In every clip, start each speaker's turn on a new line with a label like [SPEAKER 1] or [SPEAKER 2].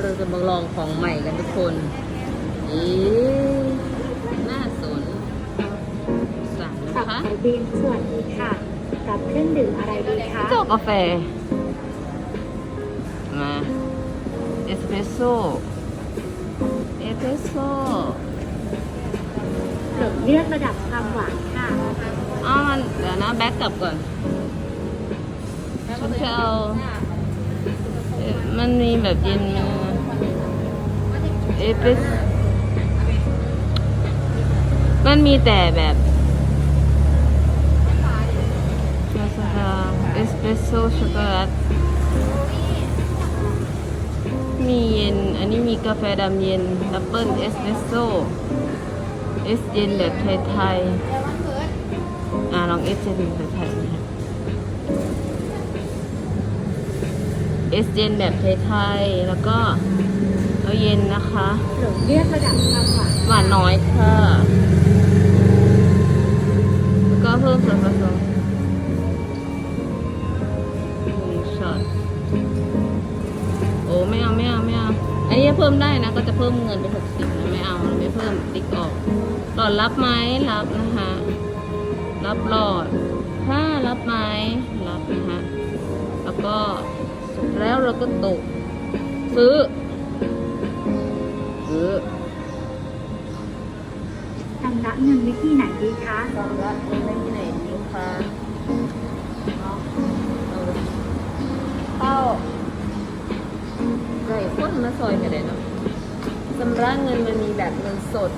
[SPEAKER 1] เราจะมาลองของใหม่กันทุกคนเอ๊ะน่าสนสั่งนะ
[SPEAKER 2] ขับ
[SPEAKER 1] คะ
[SPEAKER 2] สายบินสวัสดีค่ะรับเครื่องดื่มอะไรดีคะ
[SPEAKER 1] เจ้ากาแฟ มาเอสเปรสโซ่เอสเปรสโซ่
[SPEAKER 2] หลงเลือกระดับความหวานค่ะ
[SPEAKER 1] อ้าวมันเดี๋ยวนะแบ็กกลับก่อนฉันจะเอาเอ่อมันมีแบบเย็นมา เอสเปรสมันมีแต่แบบมาสดาเอสเปรสโซ่ช็อกโกแลตมีเย็น อันนี้มีกาแฟดำเย็นดับเบิลเอสเปรสโซ่เอสเย็นแบบไทยๆ อ่าลองเอสเย็นแบบไทยๆนะเอสเย็นแบบไทยๆ แล้วก็ เอาเย็นนะคะ
[SPEAKER 2] หลงเลือกระดับความหวาน
[SPEAKER 1] หวานน้อยค่ะแล้วก็เพิ่มส่วนผสมหนึ่งช็อตโอ้ไม่เอาไม่เอาไม่เอาอันนี้เพิ่มได้นะ ก็จะเพิ่มเงินเป็นหกสิบนะไม่เอาไม่เพิ่มติ๊กออกหลอดรับไหมรับนะคะรับหลอดถ้ารับไหมรับนะคะแล้วก็เสร็จแล้วเราก็ตกซื้อซื้ อ
[SPEAKER 2] ชำระเงินวิธีไหนดีคะ
[SPEAKER 1] ความรักมันไม่ที่ไหนดีคะเข้าไก่ข้นมาซอยกันเลยเนาะชำระเงินมันมีแบบเงินสด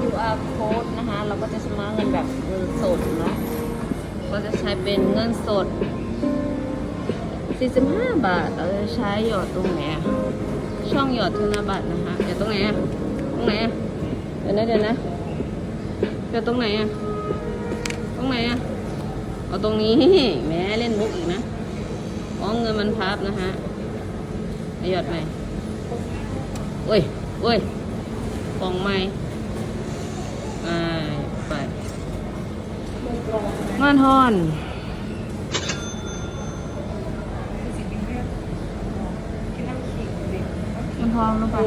[SPEAKER 1] QR code นะคะ เราก็จะชำระเงินแบบเงินสดเนาะก็จะใช้เป็นเงินสด 45 บาท เราจะใช้หยอดตรงไหนอะช่องหยอดธนบัตรนะคะ ตรงไหนอะตรงไหนอะเดี๋ยวนะเดี๋ยวนะหยอดตรงไหนอะตรงไหนอะเอาตรงนี้แหม้เล่นมุกอีกนะอ๋อเงินมันพับนะฮะเอาหยอดใหม่โอ้ยโอ้ยฟองใหม่อ่าไปม่านทอนมันทองลงไป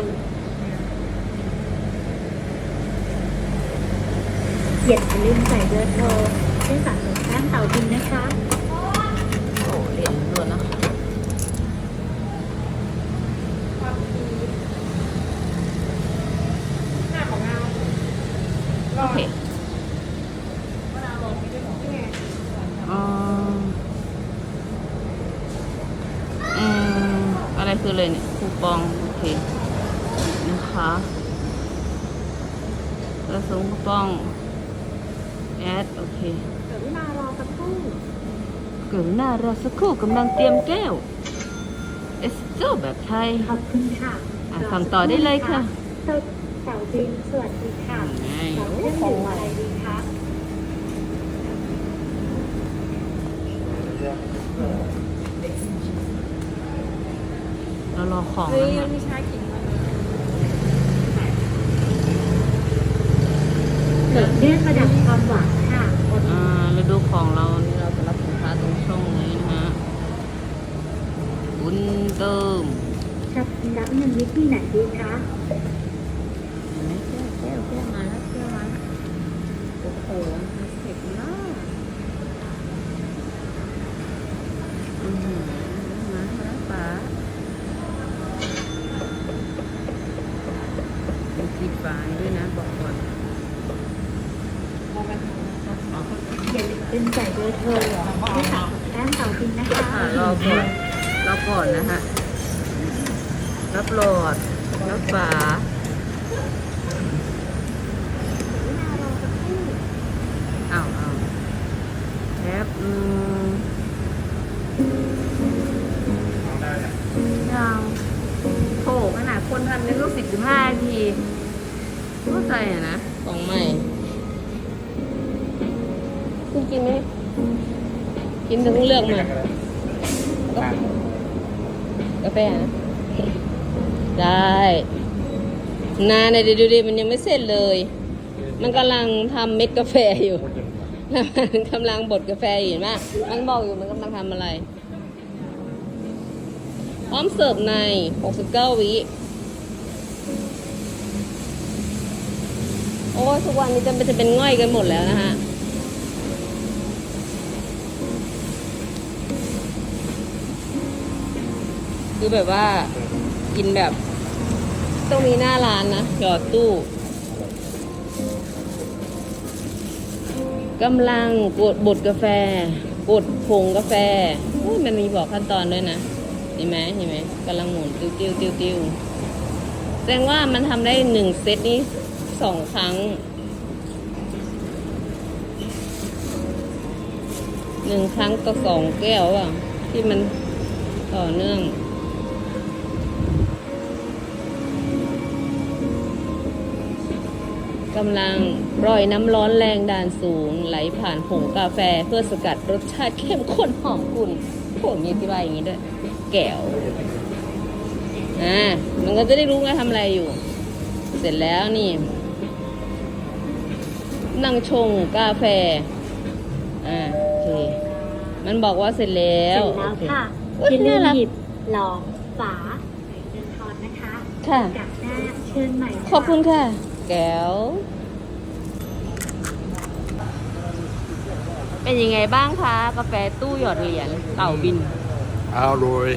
[SPEAKER 2] อย่าลืมใส่เบอร์โทรที่สั่งหนึ่งแต้มเต่าบินนะคะ
[SPEAKER 1] โอ้เหรียญล้วนนะคะโอเคอืมอืมอะไรคือเลยเนี่ยคูปอง โอเค นะคะกระสุนคูปอง แอดโอเค
[SPEAKER 2] เดี๋ยวเวลารอสักครู่
[SPEAKER 1] กรุณารอสักครู่กำลังเตรียมแก้ว เอสโซแบบไทย
[SPEAKER 2] ขอบคุณค่ะ
[SPEAKER 1] อะฟังต่อได้เลยค่ะ
[SPEAKER 2] เต่าเต่าบินสวัสดีค่ะ
[SPEAKER 1] ไง
[SPEAKER 2] รับเครื่องดื่มอะไรดีคะ
[SPEAKER 1] เรารอของ
[SPEAKER 3] เฮ้ย
[SPEAKER 1] นะ
[SPEAKER 3] มี
[SPEAKER 1] คะ
[SPEAKER 3] ชาขิง มา
[SPEAKER 2] หลงเลือกระดับความหวานค่ะ
[SPEAKER 1] อ่าฤดูของเรานี่เราจะรับสินค้าตรงช่องนี้นะฮะบุญเติม
[SPEAKER 2] ชำระเงินวิธีไหนดีคะ
[SPEAKER 1] เห็นไหมแก้วแก้วแก้วมาแล้วแก้วมาแล้วโอ้โหเผ็ดมากอือหือมาแล้วป๋าเป็นสีฟ้าด้วยนะบอกก่อน
[SPEAKER 2] อย่าลืมใส่เบอร์โทรที่สั่งหนึ่งแต้มเต่าบินนะคะ
[SPEAKER 1] อ่ารอก่อนรอก่อนนะฮะรับโหลดรับฝาอ้าวอ้าแคปอืมยังโถขนาดคนทำในรูปสิบสิบห้าทีเข้าใจอะนะ ของใหม่ กินไหม กินถึงเลือกมา กาแฟนะ ได้ นานเลยดูดิมันยังไม่เสร็จเลย มันกำลังทำเม็ดกาแฟอยู่แล้วมันกำลังบดกาแฟอยู่เห็นไหมมันบอกอยู่มันกำลังทำอะไรขพร้อมเสิร์ฟใน 69 วิโอ้ยทุกวันนี้จะจะเป็นง่อยกันหมดแล้วนะฮะ คือแบบว่ากินแบบตรงนี้หน้าร้านนะหยอดตู้กำลังกดบดกาแฟบดผงกาแฟอุ๊ยมันมีบอกขั้นตอนด้วยนะเห็นไหมเห็นไหมกำลังหมุนติ้วติ้วติ้วติ้วแสดงว่ามันทำได้หนึ่งเซตนี้สองครั้งหนึ่งครั้งต่อสองแก้วอะ ที่มันต่อเนื่อง กำลังปล่อยน้ำร้อนแรงดันสูง ไหลผ่านผงกาแฟเพื่อสกัดรสชาติเข้มข้นหอมกลุ่นผมมีอธิบายอย่างนี้ด้วย แก้วอ่ามันก็จะได้รู้ไงทำอะไรอยู่ เสร็จแล้วนี่ นั่งชงกาแฟ อ่าโอเค มันบอกว่าเสร็จแล้
[SPEAKER 2] เสร็
[SPEAKER 1] ว
[SPEAKER 2] จแล้วค่ะ
[SPEAKER 1] โอเค
[SPEAKER 2] อย่าลื
[SPEAKER 1] น่ามรัก
[SPEAKER 2] หยิบลองฝาเงินทอนนะคะ
[SPEAKER 1] ค่ะ
[SPEAKER 2] กับหน้าเชิญใหม่ะ
[SPEAKER 1] ขอบคุณค่ะ แก้ว เป็นยังไงบ้างคะ กาแฟตู้หยอดเหรียญเต่าบิน
[SPEAKER 3] อร่อย